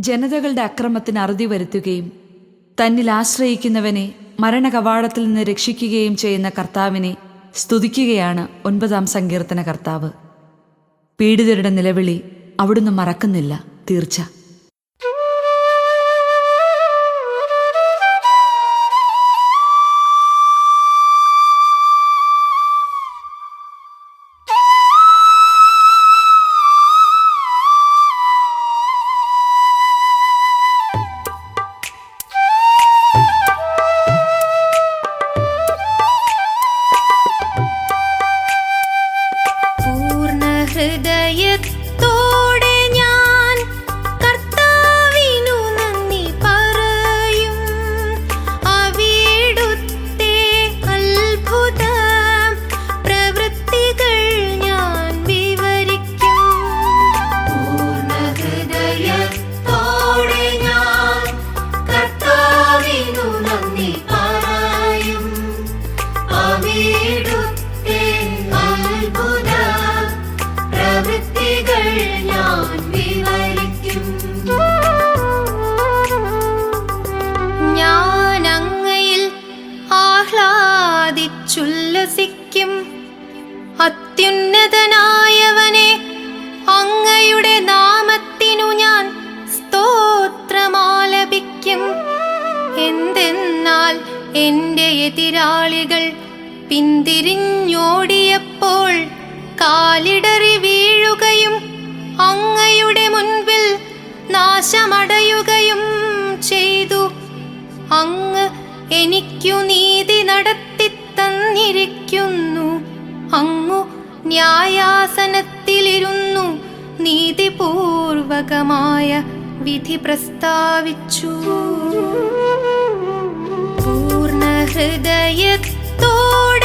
ജനതകളുടെ അക്രമത്തിന് അറുതി വരുത്തുകയും തന്നിൽ ആശ്രയിക്കുന്നവനെ മരണകവാടത്തിൽ നിന്ന് രക്ഷിക്കുകയും ചെയ്യുന്ന കർത്താവിനെ സ്തുതിക്കുകയാണ് ഒൻപതാം സങ്കീർത്തന കർത്താവ് പീഡിതരുടെ നിലവിളി അവിടുന്ന് മറക്കുന്നില്ല തീർച്ച. എന്തെന്നാൽ എന്റെ എതിരാളികൾ പിന്തിരിഞ്ഞോടിയപ്പോൾ കാലിടറി വീഴുകയും അങ്ങയുടെ മുൻപിൽ നാശമടയുകയും ചെയ്തു. അങ്ങ് എനിക്കു നീതി നടത്തി തന്നിരിക്കുന്നു. അങ്ങു ന്യായാസനത്തിലിരുന്നു നീതിപൂർവകമായ വിധി പ്രസ്താവിച്ചു. പൂർണ ഹൃദയത്തോടെ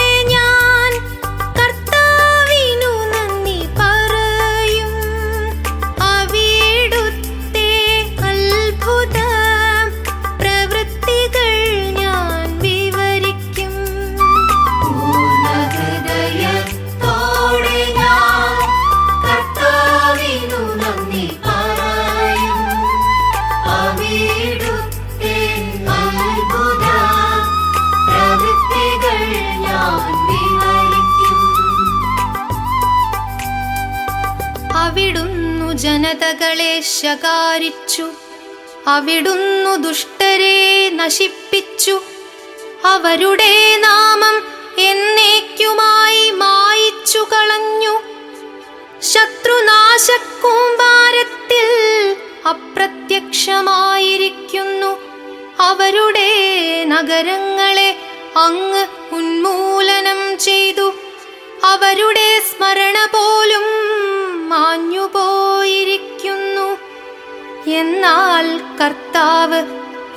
ജനതകളെ ശകാരിച്ചു. അവിടുന്നു ദുഷ്ടരെ നശിപ്പിച്ചു. അവരുടെ നാമം എന്നേക്കുമായി മായിച്ചു കളഞ്ഞു. ശത്രുനാശക്കൂമ്പാരത്തിൽ അപ്രത്യക്ഷമായിരിക്കുന്നു. അവരുടെ നഗരങ്ങളെ അങ്ങ് ഉന്മൂലനം ചെയ്തു. അവരുടെ സ്മരണ പോലും മാഞ്ഞുപോയിരിക്കുന്നു എന്നാൽ കർത്താവ്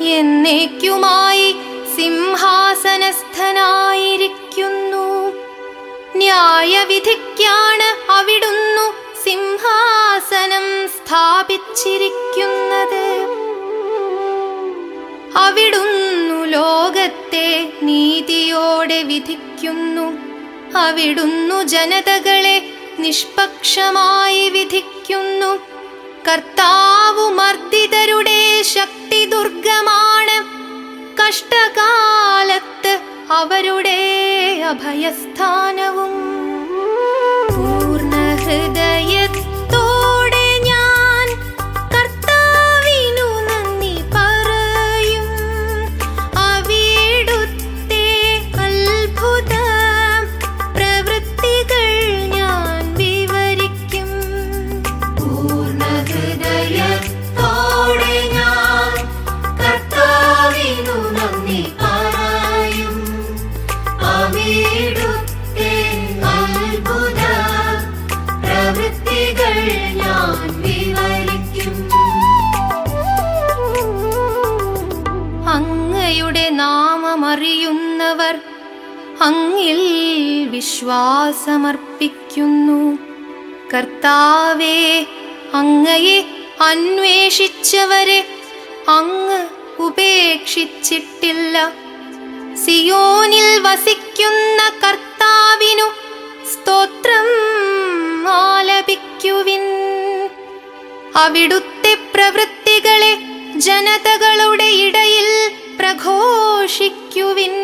എന്നേക്കുമായി സിംഹാസനസ്ഥനായിരിക്കുന്നു. ന്യായവിധിക്കാണ് അവിടുന്നു സിംഹാസനം സ്ഥാപിച്ചിരിക്കുന്നത്. അവിടുന്നു ലോകത്തെ നീതിയോടെ വിധിക്കുന്നു. അവിടുന്നു ജനതകളെ നിഷ്പക്ഷമായി വിധിക്കുന്നു. കർത്താവു മർദ്ദിതരുടെ ശക്തി ദുർഗമാണ്. കഷ്ടകാലത്ത് അവരുടെ അഭയസ്ഥാനവും കർത്താവേ അങ്ങയെ അന്വേഷിച്ചവരെ അങ്ങ് ഉപേക്ഷിച്ചിട്ടില്ല. സിയോനിൽ വസിക്കുന്ന കർത്താവിനു സ്തോത്രം ആലപിക്കുവിൻ. അവിടുത്തെ പ്രവൃത്തികളെ ജനതകളുടെ ഇടയിൽ പ്രഘോഷിക്കുവിൻ.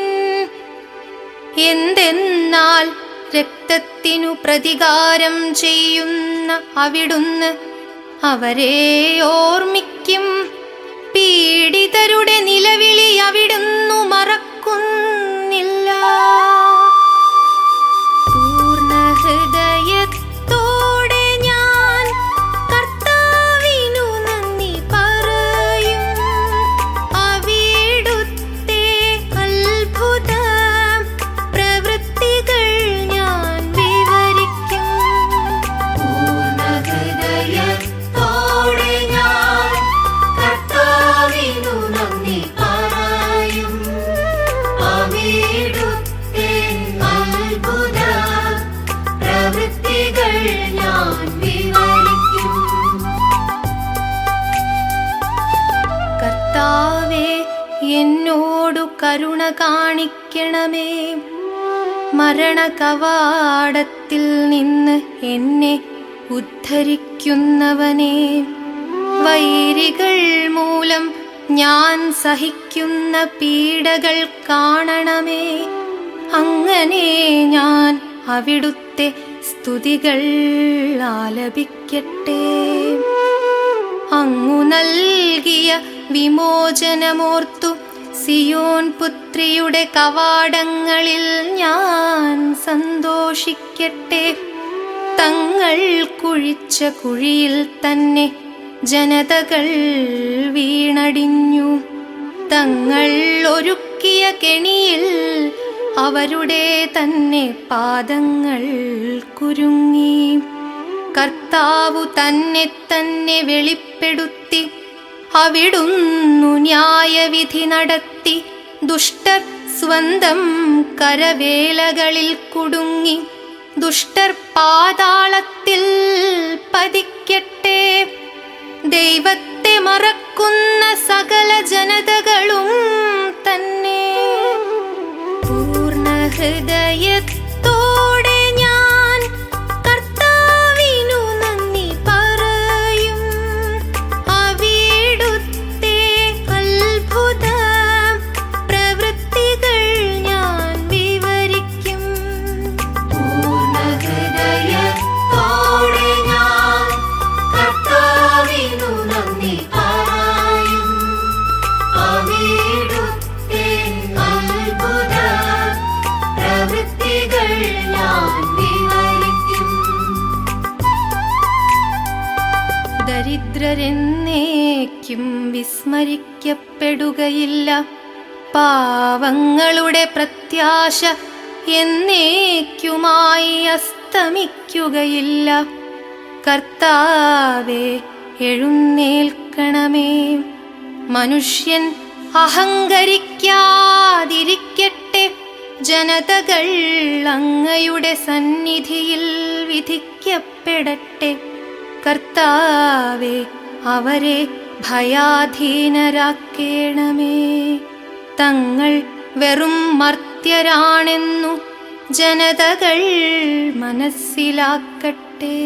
എന്തെന്നാൽ രക്തത്തിനു പ്രതികാരം ചെയ്യുന്ന അവിടുന്ന് അവരെ ഓർമ്മിക്കും. പീഡിതരുടെ നിലവിളി അവിടുന്നു മറക്കുന്നില്ല. മരണകവാടത്തിൽ നിന്ന് എന്നെ ഉദ്ധരിക്കുന്നവനെ. വൈരികൾ മൂലം ഞാൻ സഹിക്കുന്ന പീഡകൾ കാണണമേ. അങ്ങനെ ഞാൻ അവിടുത്തെ സ്തുതികൾ ആലപിക്കട്ടെ. അങ്ങു നൽകിയ വിമോചനമോർത്തു സിയോൻ പുത്രിയുടെ കവാടങ്ങളിൽ ഞാൻ സന്തോഷിക്കട്ടെ. തങ്ങൾ കുഴിച്ച കുഴിയിൽ തന്നെ ജനതകൾ വീണടിഞ്ഞു. തങ്ങൾ ഒരുക്കിയ കെണിയിൽ അവരുടെ തന്നെ പാദങ്ങൾ കുരുങ്ങി. കർത്താവു തന്നെ തന്നെ വെളിപ്പെടുത്തി അവിടുന്നു ന്യായവിധി നടത്തി ദുഷ്ടർ സ്വന്തം കരവേലകളിൽ കുടുങ്ങി. ദുഷ്ടർ പാതാളത്തിൽ പതിക്കട്ടെ. ദൈവത്തെ മറക്കുന്ന സകല ജനതകളും തന്നെ. പൂർണ ഹൃദയത്തോടെ ദരിദ്രരെന്നേക്കും വിസ്മരിക്കപ്പെടുകയില്ല. പാവങ്ങളുടെ പ്രത്യാശ എന്നേക്കുമായി അസ്തമിക്കുകയില്ല. കർത്താവെ എഴുന്നേൽക്കണമേ. മനുഷ്യൻ അഹങ്കരിക്കാതിരിക്കട്ടെ. ജനതകൾ അങ്ങയുടെ സന്നിധിയിൽ വിധിക്കപ്പെടട്ടെ. കർത്താവെ അവരെ ഭയാധീനരാക്കേണമേ. തങ്ങൾ വെറും മർത്യരാണെന്നു ജനതകൾ മനസ്സിലാക്കട്ടെ.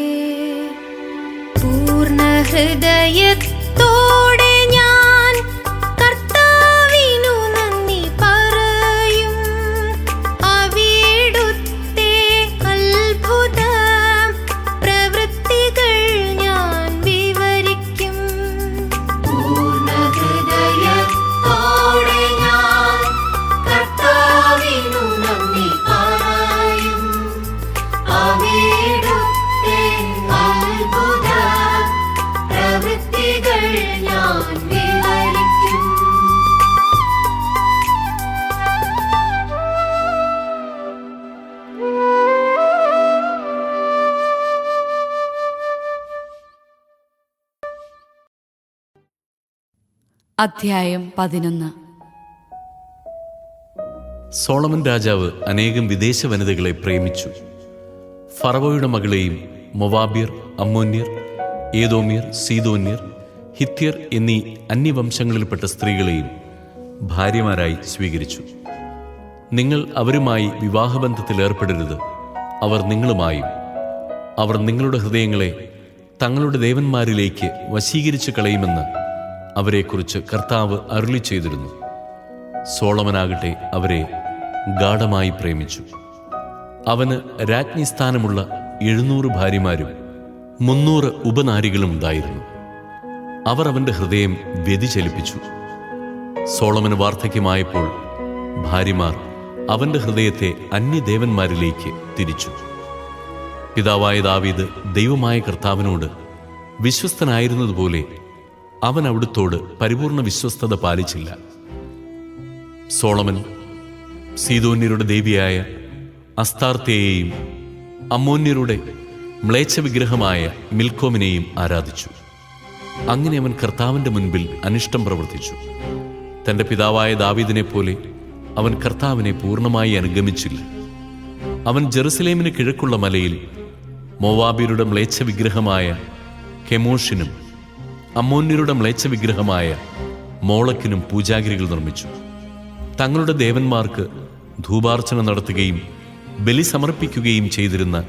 പൂർണ ഹൃദയത്തോടെ അധ്യായം പതിനൊന്ന്. സോളമൻ രാജാവ് അനേകം വിദേശ വനിതകളെ പ്രേമിച്ചു. ഫറവോയുടെ മകളെയും മൊവാബിയർ അമ്മോന്യർ ഏതോമ്യർ സീതോന്യർ ഹിത്യർ എന്നീ അന്യവംശങ്ങളിൽപ്പെട്ട സ്ത്രീകളെയും ഭാര്യമാരായി സ്വീകരിച്ചു. നിങ്ങൾ അവരുമായി വിവാഹബന്ധത്തിൽ ഏർപ്പെടരുത്. അവർ നിങ്ങളുമായും അവർ നിങ്ങളുടെ ഹൃദയങ്ങളെ തങ്ങളുടെ ദേവന്മാരിലേക്ക് വശീകരിച്ചു കളയുമെന്ന് അവരെക്കുറിച്ച് കർത്താവ് അരുളി ചെയ്തിരുന്നു. സോളമനാകട്ടെ അവരെ ഗാഢമായി പ്രേമിച്ചു. അവന് രാജ്ഞി സ്ഥാനമുള്ള എഴുന്നൂറ് ഭാര്യമാരും മുന്നൂറ് ഉപനാരികളും ഉണ്ടായിരുന്നു അവർ അവന്റെ ഹൃദയം വ്യതിചലിപ്പിച്ചു. സോളമന് വാർദ്ധക്യമായപ്പോൾ ഭാര്യമാർ അവന്റെ ഹൃദയത്തെ അന്യദേവന്മാരിലേക്ക് തിരിച്ചു. പിതാവായ ദാവീദ് ദൈവമായ കർത്താവിനോട് വിശ്വസ്തനായിരുന്നതുപോലെ അവൻ അവിടുത്തോട് പരിപൂർണ വിശ്വസ്തത പാലിച്ചില്ല. സോളമൻ സീതോന്യരുടെ ദേവിയായ അസ്താർത്തേയെയും അമ്മോന്യരുടെ മ്ലേച്ഛ വിഗ്രഹമായ മിൽക്കോമിനെയും ആരാധിച്ചു. അങ്ങനെ അവൻ കർത്താവിന്റെ മുൻപിൽ അനിഷ്ടം പ്രവർത്തിച്ചു. തന്റെ പിതാവായ ദാവീദിനെ പോലെ അവൻ കർത്താവിനെ പൂർണമായി അനുഗമിച്ചില്ല. അവൻ ജെറുസലേമിന് കിഴക്കുള്ള മലയിൽ മോവാബിയുടെ മ്ലേച്ഛ വിഗ്രഹമായ കെമോഷിനും അമ്മോന്യരുടെ മ്ലേച്ഛ വിഗ്രഹമായ മോളക്കിനും പൂജാഗിരികൾ നിർമ്മിച്ചു. തങ്ങളുടെ ദേവന്മാർക്ക് ധൂപാർച്ചന നടത്തുകയും ബലി സമർപ്പിക്കുകയും ചെയ്തിരുന്ന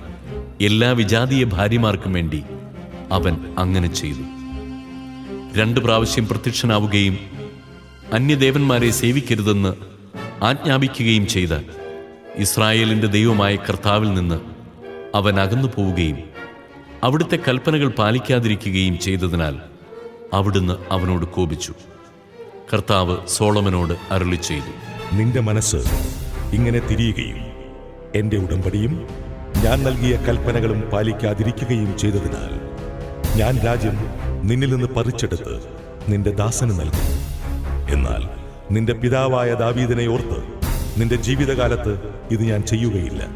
എല്ലാ വിജാതീയ ഭാര്യമാർക്കും വേണ്ടി അവൻ അങ്ങനെ ചെയ്തു. രണ്ടു പ്രാവശ്യം പ്രത്യക്ഷനാവുകയും അന്യദേവന്മാരെ സേവിക്കരുതെന്ന് ആജ്ഞാപിക്കുകയും ചെയ്ത ഇസ്രായേലിന്റെ ദൈവമായ കർത്താവിൽ നിന്ന് അവൻ അകന്നു പോവുകയും അവിടുത്തെ കൽപ്പനകൾ പാലിക്കാതിരിക്കുകയും ചെയ്തതിനാൽ അവിടുന്ന് അവനോട് കോപിച്ചു. കർത്താവ് സോളമനോട് അരുളി ചെയ്തു. നിന്റെ മനസ്സ് ഇങ്ങനെ തിരിയുകയും എന്റെ ഉടമ്പടിയും ഞാൻ നൽകിയ കൽപ്പനകളും പാലിക്കാതിരിക്കുകയും ചെയ്തതിനാൽ ഞാൻ രാജ്യം നിന്നിൽ നിന്ന് പറിച്ചെടുത്ത് നിന്റെ ദാസന് നൽകും. എന്നാൽ നിന്റെ പിതാവായ ദാവീദിനെ ഓർത്ത് നിന്റെ ജീവിതകാലത്ത് ഇത് ഞാൻ ചെയ്യുകയില്ല.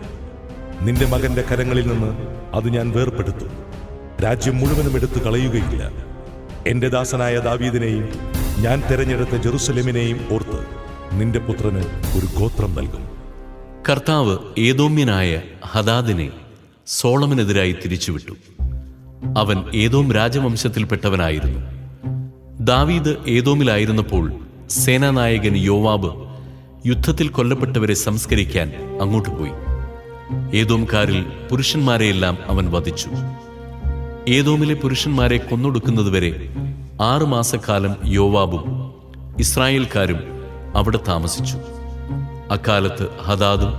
നിന്റെ മകന്റെ കരങ്ങളിൽ നിന്ന് അത് ഞാൻ വേർപെടുത്തും. രാജ്യം മുഴുവനും എടുത്തു കളയുകയില്ല. എന്റെ ദാസനായ ദാവീദിനെയും ഞാൻ തെരഞ്ഞെടുത്ത ജെറുസലേമിനെയും ഓർത്ത് നിന്റെ പുത്രന് ഒരു ഗോത്രം നൽകും. കർത്താവ് ഏതോമ്യനായ ഹദാദിനെ സോളമനെതിരായി തിരിച്ചുവിട്ടു. അവൻ ഏതോം രാജവംശത്തിൽപ്പെട്ടവനായിരുന്നു. ദാവീദ് ഏതോമിലായിരുന്നപ്പോൾ സേനാനായകൻ യോവാബ് യുദ്ധത്തിൽ കൊല്ലപ്പെട്ടവരെ സംസ്കരിക്കാൻ അങ്ങോട്ട് പോയി. ഏതോംകാരിൽ പുരുഷന്മാരെയെല്ലാം അവൻ വധിച്ചു. ഏതോമിലെ പുരുഷന്മാരെ കൊന്നൊടുക്കുന്നതുവരെ ആറു മാസക്കാലം യോവാബും ഇസ്രായേൽക്കാരും അവിടെ താമസിച്ചു. അക്കാലത്ത് ഹദാദും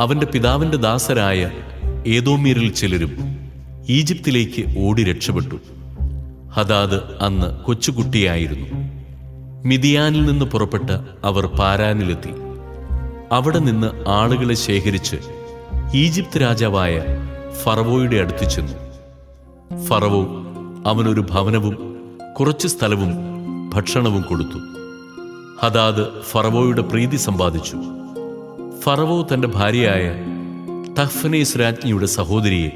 അവന്റെ പിതാവിന്റെ ദാസരായ ഏതോമീരിൽ ചിലരും ഈജിപ്തിലേക്ക് ഓടി രക്ഷപ്പെട്ടു. ഹദാദ് അന്ന് കൊച്ചുകുട്ടിയായിരുന്നു. മിതിയാനിൽ നിന്ന് പുറപ്പെട്ട് അവർ പാരാനിലെത്തി. അവിടെ നിന്ന് ആളുകളെ ശേഖരിച്ച് ഈജിപ്ത് രാജാവായ ഫറവോയുടെ അടുത്ത് ചെന്നു. ഫറവോ അവനൊരു ഭവനവും കുറച്ച് സ്ഥലവും ഭക്ഷണവും കൊടുത്തു. ഹദാദ് ഫറവോയുടെ പ്രീതി സമ്പാദിച്ചു. ഫറവോ തന്റെ ഭാര്യയായ തഹ്ഫനേസ് രാജ്ഞിയുടെ സഹോദരിയെ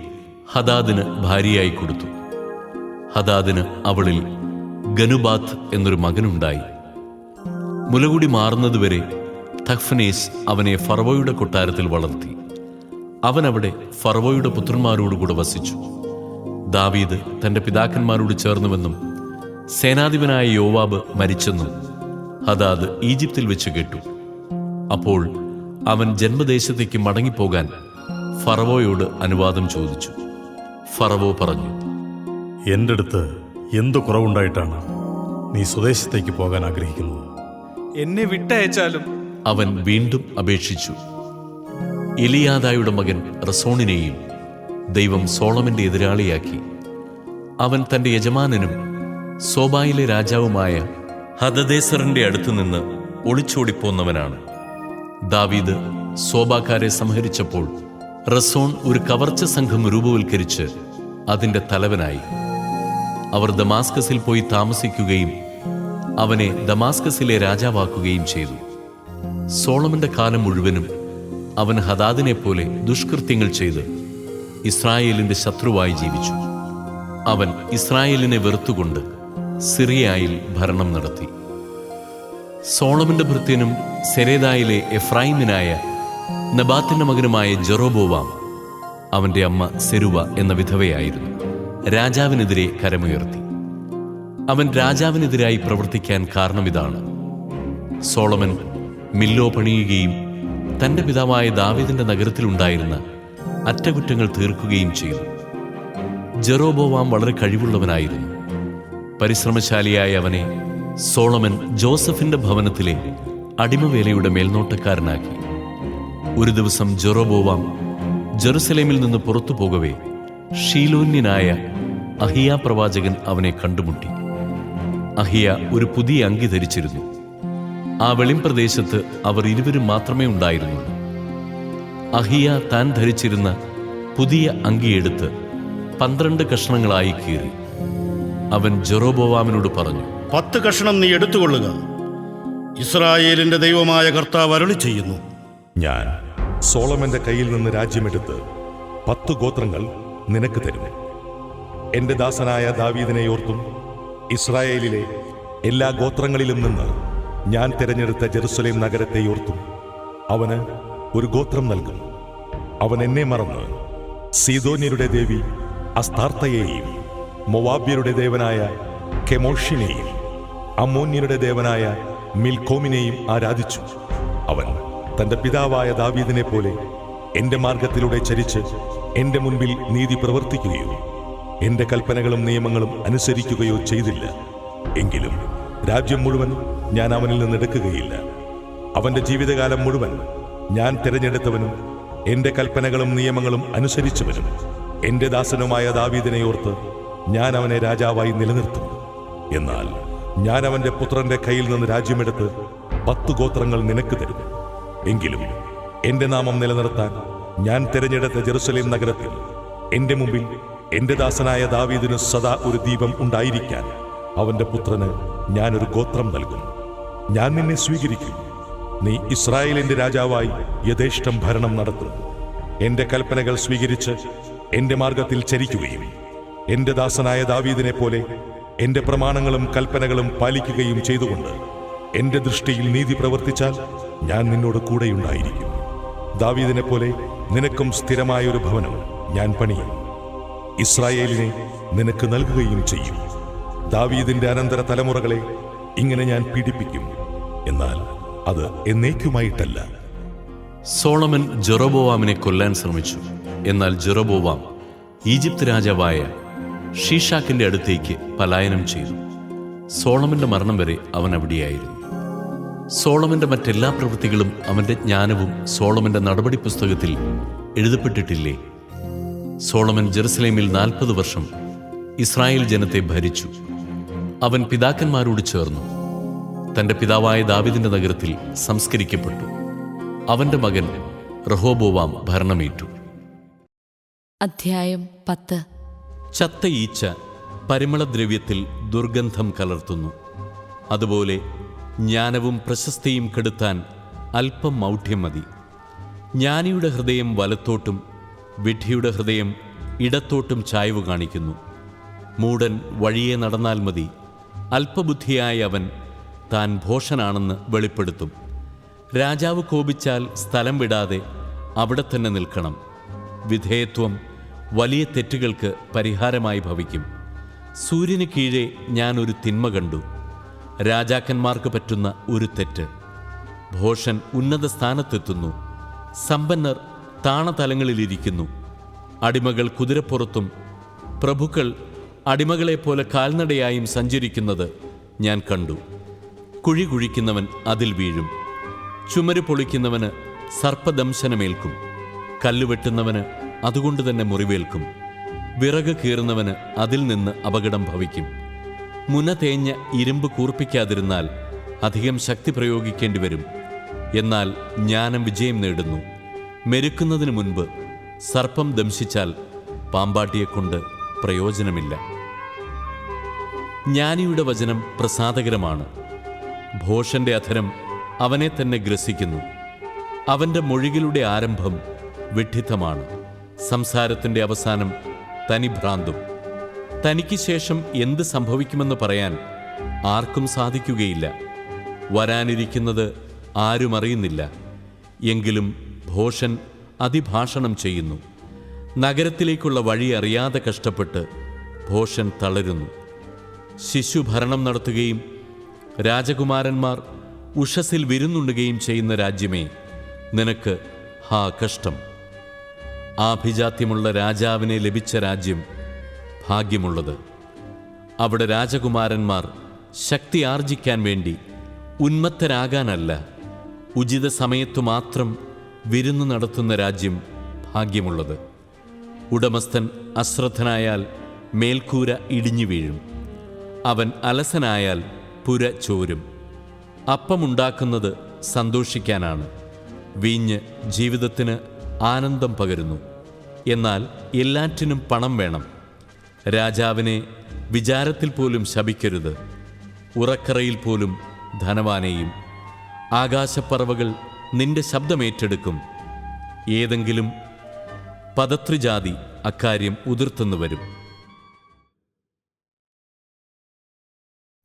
ഹദാദിന് ഭാര്യയായി കൊടുത്തു. ഹദാദിന് അവളിൽ ഗനുബാത്ത് എന്നൊരു മകനുണ്ടായി. മുലകുടി മാറുന്നതുവരെ തഹ്ഫനേസ് അവനെ ഫറവോയുടെ കൊട്ടാരത്തിൽ വളർത്തി. അവൻ അവിടെ ഫറവോയുടെ പുത്രന്മാരോടുകൂടെ വസിച്ചു. ദാവീദ് തന്റെ പിതാക്കന്മാരോട് ചേർന്നുവെന്നും സേനാധിപനായ യോവാബ് മരിച്ചെന്നും ഹദാദ് ഈജിപ്തിൽ വെച്ച് കേട്ടു. അപ്പോൾ അവൻ ജന്മദേശത്തേക്ക് മടങ്ങിപ്പോകാൻ ഫറവോയോട് അനുവാദം ചോദിച്ചു. ഫറവോ പറഞ്ഞു എന്റെ അടുത്ത് എന്തു കുറവുണ്ടായിട്ടാണ് നീ സ്വദേശത്തേക്ക് പോകാൻ ആഗ്രഹിക്കുന്നത്? എന്നെ വിട്ടയച്ചാലും. അവൻ വീണ്ടും അപേക്ഷിച്ചു. എലിയാദായുടെ മകൻ റസോണിനെയും ദൈവം സോളമന്റെ എതിരാളിയാക്കി. അവൻ തന്റെ യജമാനനും സോബായിലെ രാജാവുമായ ഹദദേസറിന്റെ അടുത്തുനിന്ന് ഒളിച്ചോടിപ്പോന്നവനാണ്. ദാവീദ് സോബാക്കാരെ സംഹരിച്ചപ്പോൾ റസോൺ ഒരു കവർച്ച സംഘം രൂപവൽക്കരിച്ച് അതിന്റെ തലവനായി. അവർ ദമാസ്കസിൽ പോയി താമസിക്കുകയും അവനെ ദമാസ്കസിലെ രാജാവാക്കുകയും ചെയ്തു. സോളമന്റെ കാലം മുഴുവനും അവൻ ഹദാദിനെ പോലെ ദുഷ്കൃത്യങ്ങൾ ചെയ്ത് ഇസ്രായേലിന്റെ ശത്രുവായി ജീവിച്ചു. അവൻ ഇസ്രായേലിനെ വെറുത്തുകൊണ്ട് സിറിയായിൽ ഭരണം നടത്തി. സോളമിന്റെ ഭൃത്യനും സെരേദായിലെ എഫ്രൈമിനായ നബാത്തിന്റെ മകനുമായ ജെറോബോവാം അവന്റെ അമ്മ സെരുവ എന്ന വിധവയായിരുന്നു. രാജാവിനെതിരെ കരമുയർത്തി. അവൻ രാജാവിനെതിരായി പ്രവർത്തിക്കാൻ കാരണം ഇതാണ്. സോളമൻ മില്ലോ പണിയുകയും തന്റെ പിതാവായ ദാവിദിന്റെ നഗരത്തിലുണ്ടായിരുന്ന അറ്റകുറ്റങ്ങൾ തീർക്കുകയും ചെയ്തു. ജെറോബോവാം വളരെ കഴിവുള്ളവനായിരുന്നു. പരിശ്രമശാലിയായ അവനെ സോളമൻ ജോസഫിന്റെ ഭവനത്തിലെ അടിമവേലയുടെ മേൽനോട്ടക്കാരനാക്കി. ഒരു ദിവസം ജെറോബോവാം ജെറുസലേമിൽ നിന്ന് പുറത്തു പോകവേ ഷീലോന്യനായ അഹിയ പ്രവാചകൻ അവനെ കണ്ടുമുട്ടി. അഹിയ ഒരു പുതിയ അങ്കി ധരിച്ചിരുന്നു. ആ വെളിംപ്രദേശത്ത് അവർ ഇരുവരും മാത്രമേ ഉണ്ടായിരുന്നുള്ളൂ. അഹിയ താൻ ധരിച്ചിരുന്ന പുതിയ അങ്കിയെടുത്ത് പന്ത്രണ്ട് കഷ്ണങ്ങളായി കീറി. അവൻ ജെറോബോവാമിനോട് പറഞ്ഞു പത്ത് കഷ്ണം നീ എടുത്തുകൊള്ളുക. ഇസ്രായേലിന്റെ ദൈവമായ കർത്താവ് അരുളി ചെയ്യുന്നു. ഞാൻ സോളമന്റെ കയ്യിൽ നിന്ന് രാജ്യമെടുത്ത് പത്ത് ഗോത്രങ്ങൾ നിനക്ക് തരും എന്റെ ദാസനായ ദാവീദിനെ ഓർത്തും ഇസ്രായേലിലെ എല്ലാ ഗോത്രങ്ങളിലും നിന്ന് ഞാൻ തിരഞ്ഞെടുത്ത ജെറുസലേം നഗരത്തെ ഓർത്തും അവന് ഒരു ഗോത്രം നൽകും. അവൻ എന്നെ മറന്ന് സീതോന്യരുടെ ദേവി അസ്താർത്തയെയും മൊവാബ്യരുടെ ദേവനായ കെമോഷിനെയും അമോന്യരുടെ ദേവനായ മിൽക്കോമിനെയും ആരാധിച്ചു. അവൻ തന്റെ പിതാവായ ദാവീദിനെ പോലെ എന്റെ മാർഗത്തിലൂടെ ചരിച്ച് എന്റെ മുൻപിൽ നീതി പ്രവർത്തിക്കുകയോ എന്റെ കൽപ്പനകളും നിയമങ്ങളും അനുസരിക്കുകയോ ചെയ്തില്ല. എങ്കിലും രാജ്യം മുഴുവൻ ഞാൻ അവനിൽ നിന്ന് എടുക്കുകയില്ല. അവന്റെ ജീവിതകാലം മുഴുവൻ ഞാൻ തിരഞ്ഞെടുത്തവനും എന്റെ കൽപ്പനകളും നിയമങ്ങളും അനുസരിച്ചവനും. എന്റെ ദാസനുമായ ദാവീദിനെ ഓർത്ത് ഞാൻ അവനെ രാജാവായി നിലനിർത്തും. എന്നാൽ ഞാൻ അവന്റെ പുത്രന്റെ കയ്യിൽ നിന്ന് രാജ്യമെടുത്ത് പത്ത് ഗോത്രങ്ങൾ നിനക്ക് തരും. എങ്കിലും എന്റെ നാമം നിലനിർത്താൻ ഞാൻ തിരഞ്ഞെടുത്ത ജെറുസലേം നഗരത്തിൽ എന്റെ മുമ്പിൽ എന്റെ ദാസനായ ദാവീദിന് സദാ ഒരു ദീപം ഉണ്ടായിരിക്കാൻ അവന്റെ പുത്രന് ഞാനൊരു ഗോത്രം നൽകും. ഞാൻ നിന്നെ സ്വീകരിക്കും. നീ ഇസ്രായേലിന്റെ രാജാവായി യഥേഷ്ടം ഭരണം നടത്തും. എന്റെ കൽപ്പനകൾ സ്വീകരിച്ച് എന്റെ മാർഗത്തിൽ ചരിക്കുകയും എന്റെ ദാസനായ ദാവീദിനെ പോലെ എന്റെ പ്രമാണങ്ങളും കൽപ്പനകളും പാലിക്കുകയും ചെയ്തുകൊണ്ട് എന്റെ ദൃഷ്ടിയിൽ നീതി പ്രവർത്തിച്ചാൽ ഞാൻ നിന്നോട് കൂടെയുണ്ടായിരിക്കും. ദാവീദിനെ പോലെ നിനക്കും സ്ഥിരമായ ഒരു ഭവനം ഞാൻ പണിയും. ഇസ്രായേലിനെ നിനക്ക് നൽകുകയും ചെയ്യും. ദാവീദിന്റെ അനന്തര തലമുറകളെ ഇങ്ങനെ ഞാൻ പീഡിപ്പിക്കും. എന്നാൽ അത് എന്നേക്കുമായിട്ടല്ല. സോളമൻ ജൊറബോവാമിനെ കൊല്ലാൻ ശ്രമിച്ചു. എന്നാൽ ജൊറബോവാം ഈജിപ്ത് രാജാവായ ഷീഷാക്കിന്റെ അടുത്തേക്ക് പലായനം ചെയ്തു. സോളമന്റെ മരണം വരെ അവൻ അവിടെയായിരുന്നു. സോളമന്റെ മറ്റെല്ലാ പ്രവൃത്തികളും അവന്റെ ജ്ഞാനവും സോളമന്റെ നടപടി പുസ്തകത്തിൽ എഴുതപ്പെട്ടിട്ടില്ലേ? സോളമൻ ജെറുസലേമിൽ നാൽപ്പത് വർഷം ഇസ്രായേൽ ജനത്തെ ഭരിച്ചു. അവൻ പിതാക്കന്മാരോട് ചേർന്നു. തന്റെ പിതാവായ ദാവിദിന്റെ നഗരത്തിൽ സംസ്കരിക്കപ്പെട്ടു. അവന്റെ മകൻ റഹോബോവാം ഭരണമേറ്റു. അധ്യായം പത്ത്. ചത്ത ഈച്ച പരിമളദ്രവ്യത്തിൽ ദുർഗന്ധം കലർത്തുന്നു. അതുപോലെ ജ്ഞാനവും പ്രശസ്തിയും കെടുത്താൻ അല്പം മൗഢ്യം മതി. ജ്ഞാനിയുടെ ഹൃദയം വലത്തോട്ടും വിഡ്ഢിയുടെ ഹൃദയം ഇടത്തോട്ടും ചായ്വ് കാണിക്കുന്നു. മൂടൻ വഴിയെ നടന്നാൽ മതി. അല്പബുദ്ധിയായ അവൻ താൻ ഭോഷനാണെന്ന് വെളിപ്പെടുത്തും. രാജാവ് കോപിച്ചാൽ സ്ഥലം വിടാതെ അവിടെ തന്നെ നിൽക്കണം. വിധേയത്വം വലിയ തെറ്റുകൾക്ക് പരിഹാരമായി ഭവിക്കും. സൂര്യന് കീഴെ ഞാനൊരു തിന്മ കണ്ടു. രാജാക്കന്മാർക്ക് പറ്റുന്ന ഒരു തെറ്റ്. ഭോഷൻ ഉന്നത സ്ഥാനത്തെത്തുന്നു. സമ്പന്നർ താണതലങ്ങളിലിരിക്കുന്നു. അടിമകൾ കുതിരപ്പുറത്തും പ്രഭുക്കൾ അടിമകളെപ്പോലെ കാൽനടയായും സഞ്ചരിക്കുന്നത് ഞാൻ കണ്ടു. കുഴി കുഴിക്കുന്നവൻ അതിൽ വീഴും. ചുമര് പൊളിക്കുന്നവന് സർപ്പദംശനമേൽക്കും. കല്ലുവെട്ടുന്നവന് അതുകൊണ്ട് തന്നെ മുറിവേൽക്കും. വിറക് കീറുന്നവന് അതിൽ നിന്ന് അപകടം ഭവിക്കും. മുന തേഞ്ഞ ഇരുമ്പ് കൂർപ്പിക്കാതിരുന്നാൽ അധികം ശക്തി പ്രയോഗിക്കേണ്ടി വരും. എന്നാൽ ജ്ഞാനം വിജയം നേടുന്നു. മെരുക്കുന്നതിന് മുൻപ് സർപ്പം ദംശിച്ചാൽ പാമ്പാട്ടിയെക്കൊണ്ട് പ്രയോജനമില്ല. ജ്ഞാനിയുടെ വചനം പ്രസാദകരമാണ്. ഭോഷന്റെ അധരം അവനെ തന്നെ ഗ്രസിക്കുന്നു. അവന്റെ മൊഴികളുടെ ആരംഭം വിഡ്ഢിത്തമാണ് സംസാരത്തിന്റെ അവസാനം തനിഭ്രാന്തും തനിക്ക് ശേഷം എന്ത് സംഭവിക്കുമെന്ന് പറയാൻ ആർക്കും സാധിക്കുകയില്ല. വരാനിരിക്കുന്നത് ആരും അറിയുന്നില്ല. എങ്കിലും ഭോഷൻ അതിഭാഷണം ചെയ്യുന്നു. നഗരത്തിലേക്കുള്ള വഴി അറിയാതെ കഷ്ടപ്പെട്ട് ഭോഷൻ തളരുന്നു. ശിശുഭരണം നടത്തുകയും രാജകുമാരന്മാർ ഉഷസിൽ വിരുന്നുണ്ടുകയും ചെയ്യുന്ന രാജ്യമേ നിനക്ക് ഹാ കഷ്ടം. ആഭിജാത്യമുള്ള രാജാവിനെ ലഭിച്ച രാജ്യം ഭാഗ്യമുള്ളത്. അവിടെ രാജകുമാരന്മാർ ശക്തി ആർജിക്കാൻ വേണ്ടി ഉന്മത്തരാകാനല്ല. ഉചിത സമയത്തു മാത്രം വിരുന്നു നടത്തുന്ന രാജ്യം ഭാഗ്യമുള്ളത്. ഉടമസ്ഥൻ അശ്രദ്ധനായാൽ മേൽക്കൂര ഇടിഞ്ഞു വീഴും. അവൻ അലസനായാൽ പുര ചോരും. അപ്പമുണ്ടാക്കുന്നത് സന്തോഷിക്കാനാണ്. വീഞ്ഞ് ജീവിതത്തിന് ആനന്ദം പകരുന്നു. എന്നാൽ എല്ലാറ്റിനും പണം വേണം. രാജാവിനെ വിചാരത്തിൽ പോലും ശപിക്കരുത്. ഉറക്കറയിൽ പോലും ധനവാനെയും. ആകാശപ്പറവകൾ നിന്റെ ശബ്ദമേറ്റെടുക്കും. ഏതെങ്കിലും പദത്രിജാതി അക്കാര്യം ഉതിർത്തുന്നു വരും.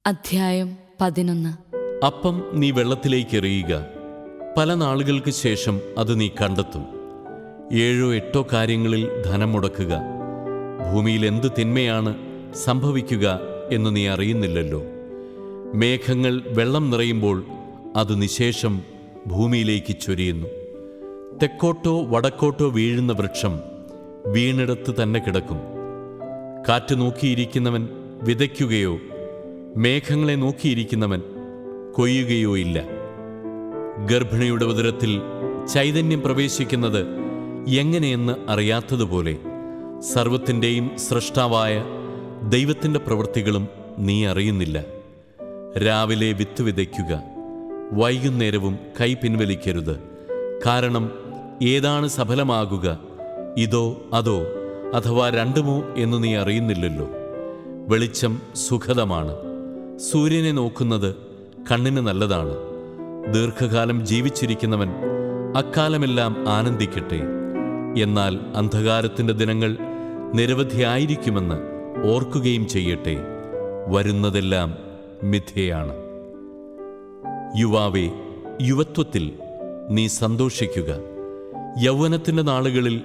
അധ്യായം പതിനൊന്ന്. അപ്പം നീ വെള്ളത്തിലേക്ക് എറിയുക. പല നാളുകൾക്ക് ശേഷം അത് നീ കണ്ടെത്തും. ഏഴോ എട്ടോ കാര്യങ്ങളിൽ ധനം മുടക്കുക. ഭൂമിയിൽ എന്ത് തിന്മയാണ് സംഭവിക്കുക എന്ന് നീ അറിയുന്നില്ലല്ലോ. മേഘങ്ങൾ വെള്ളം നിറയുമ്പോൾ അത് നിശേഷം ഭൂമിയിലേക്ക് ചൊരിയുന്നു. തെക്കോട്ടോ വടക്കോട്ടോ വീഴുന്ന വൃക്ഷം വീണിടത്ത് തന്നെ കിടക്കും. കാറ്റ് നോക്കിയിരിക്കുന്നവൻ വിതയ്ക്കുകയോ മേഘങ്ങളെ നോക്കിയിരിക്കുന്നവൻ കൊയ്യുകയോ ഇല്ല. ഗർഭിണിയുടെ ഉദരത്തിൽ ചൈതന്യം പ്രവേശിക്കുന്നത് എങ്ങനെയെന്ന് അറിയാത്തതുപോലെ സർവത്തിന്റെയും സൃഷ്ടാവായ ദൈവത്തിന്റെ പ്രവൃത്തികളും നീ അറിയുന്നില്ല. രാവിലെ വിത്ത് വിതയ്ക്കുക വൈകുന്നേരവും കൈ പിൻവലിക്കരുത്. കാരണം ഏതാണ് സഫലമാകുക ഇതോ അതോ അഥവാ രണ്ടുമോ എന്ന് നീ അറിയുന്നില്ലല്ലോ. വെളിച്ചം സുഖതമാണ്. സൂര്യനെ നോക്കുന്നത് കണ്ണിന് നല്ലതാണ്. ദീർഘകാലം ജീവിച്ചിരിക്കുന്നവൻ അക്കാലമെല്ലാം ആനന്ദിക്കട്ടെ. എന്നാൽ അന്ധകാരത്തിന്റെ ദിനങ്ങൾ നിരവധിയായിരിക്കുമെന്ന് ഓർക്കുകയും ചെയ്യട്ടെ. വരുന്നതെല്ലാം മിഥ്യയാണ്. യുവാവേ യുവത്വത്തിൽ നീ സന്തോഷിക്കുക. യൗവനത്തിന്റെ നാളുകളിൽ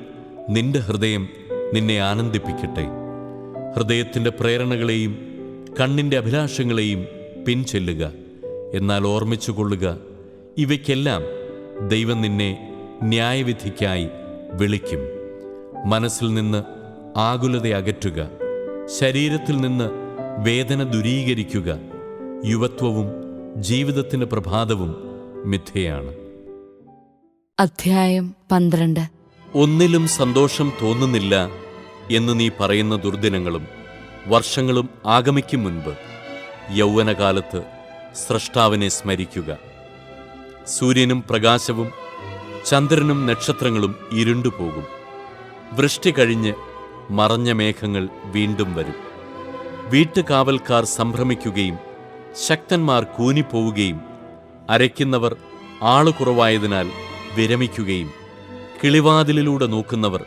നിന്റെ ഹൃദയം നിന്നെ ആനന്ദിപ്പിക്കട്ടെ. ഹൃദയത്തിന്റെ പ്രേരണകളെയും കണ്ണിന്റെ അഭിലാഷങ്ങളെയും പിൻചെല്ലുക എന്നാൽ ഓർമ്മിച്ചുകൊള്ളുക ഇവയ്ക്കെല്ലാം ദൈവം നിന്നെ ന്യായവിധിക്കായി വിളിക്കും. മനസ്സിൽ നിന്ന് ആകുലത അകറ്റുക ശരീരത്തിൽ നിന്ന് വേദന ദുരീകരിക്കുക യുവത്വവും ജീവിതത്തിന്റെ പ്രഭാതവും മിഥ്യയാണ്. അധ്യായം പന്ത്രണ്ട്. ഒന്നിലും സന്തോഷം തോന്നുന്നില്ല എന്ന് നീ പറയുന്ന ദുർദിനങ്ങളും വർഷങ്ങളും ആഗമിക്കും മുൻപ് യൗവനകാലത്ത് സ്രഷ്ടാവിനെ സ്മരിക്കുക. സൂര്യനും പ്രകാശവും ചന്ദ്രനും നക്ഷത്രങ്ങളും ഇരുണ്ടുപോകും. വൃഷ്ടി കഴിഞ്ഞ് മറഞ്ഞ മേഘങ്ങൾ വീണ്ടും വരും. വീട്ടുകാവൽക്കാർ സംഭ്രമിക്കുകയും ശക്തന്മാർ കൂനിപ്പോവുകയും അരയ്ക്കുന്നവർ ആളുകുറവായതിനാൽ വിരമിക്കുകയും കിളിവാതിലിലൂടെ നോക്കുന്നവർ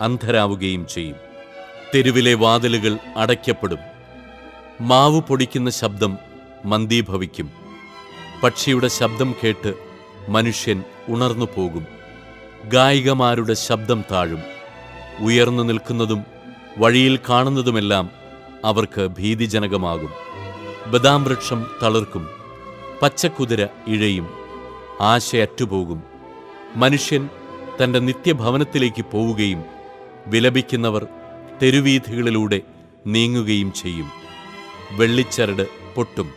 അന്ധരാവുകയും ചെയ്യും. തെരുവിലെ വാതിലുകൾ അടയ്ക്കപ്പെടും. മാവ് പൊടിക്കുന്ന ശബ്ദം മന്ദീഭവിക്കും. പക്ഷിയുടെ ശബ്ദം കേട്ട് മനുഷ്യൻ ഉണർന്നു പോകും. ഗായികമാരുടെ ശബ്ദം താഴും. ഉയർന്നു നിൽക്കുന്നതും വഴിയിൽ കാണുന്നതുമെല്ലാം അവർക്ക് ഭീതിജനകമാകും. ബദാം വൃക്ഷം തളിർക്കും. പച്ചക്കുതിര ഇഴയും. ആശയറ്റുപോകും മനുഷ്യൻ തന്റെ നിത്യഭവനത്തിലേക്ക് പോവുകയും വിലപിക്കുന്നവർ തെരുവീഥികളിലൂടെ നീങ്ങുകയും ചെയ്യും. വെള്ളിച്ചരട് പൊട്ടും.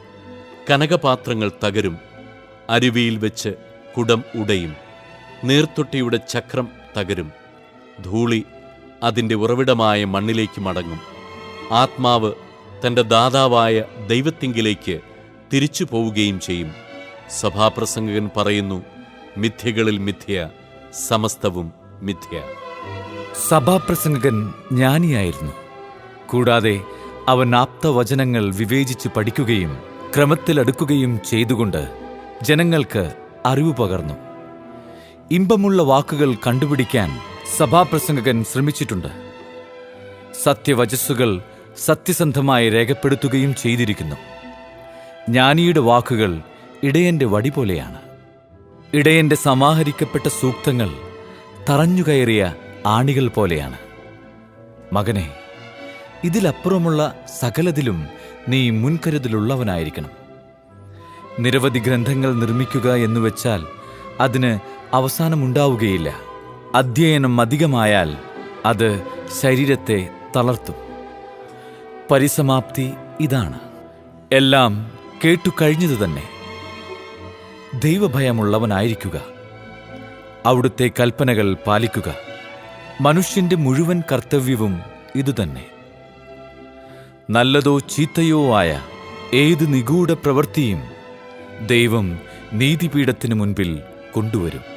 കനകപാത്രങ്ങൾ തകരും. അരുവിയിൽ വെച്ച് കുടം ഉടയും. നീർത്തൊട്ടിയുടെ ചക്രം തകരും. ധൂളി അതിന്റെ ഉറവിടമായ മണ്ണിലേക്ക് മടങ്ങും. ആത്മാവ് തന്റെ ദാതാവായ ദൈവത്തിങ്കിലേക്ക് തിരിച്ചു പോവുകയും ചെയ്യും. സഭാപ്രസംഗകൻ പറയുന്നു മിഥ്യകളിൽ മിഥ്യ സമസ്തവും മിഥ്യ. സഭാപ്രസംഗകൻ ജ്ഞാനിയായിരുന്നു. കൂടാതെ അവൻ ആപ്തവചനങ്ങൾ വിവേചിച്ച് പഠിക്കുകയും ക്രമത്തിലടുക്കുകയും ചെയ്തുകൊണ്ട് ജനങ്ങൾക്ക് അറിവ് പകർന്നു. ഇമ്പമുള്ള വാക്കുകൾ കണ്ടുപിടിക്കാൻ സഭാപ്രസംഗകൻ ശ്രമിച്ചിട്ടുണ്ട്. സത്യവചസ്സുകൾ സത്യസന്ധമായി രേഖപ്പെടുത്തുകയും ചെയ്തിരിക്കുന്നു. ജ്ഞാനിയുടെ വാക്കുകൾ ഇടയന്റെ വടി പോലെയാണ്. ഇടയന്റെ സമാഹരിക്കപ്പെട്ട സൂക്തങ്ങൾ തറഞ്ഞുകയറിയ ആണികൾ പോലെയാണ്. മകനെ ഇതിലപ്പുറമുള്ള സകലതിലും നീ മുൻകരുതലുള്ളവനായിരിക്കണം. നിരവധി ഗ്രന്ഥങ്ങൾ നിർമ്മിക്കുക എന്ന് വെച്ചാൽ അതിന് അവസാനമുണ്ടാവുകയില്ല. അധ്യയനം അധികമായാൽ അത് ശരീരത്തെ തളർത്തും. പരിസമാപ്തി ഇതാണ്. എല്ലാം കേട്ടു കഴിഞ്ഞതു തന്നെ. ദൈവഭയമുള്ളവനായിരിക്കുക. അവിടുത്തെ കൽപ്പനകൾ പാലിക്കുക. മനുഷ്യന്റെ മുഴുവൻ കർത്തവ്യവും ഇതുതന്നെ. നല്ലതോ ചീത്തയോ ആയ ഏത് നിഗൂഢ പ്രവൃത്തിയും ദൈവം നീതിപീഠത്തിനു മുൻപിൽ കൊണ്ടുവരും.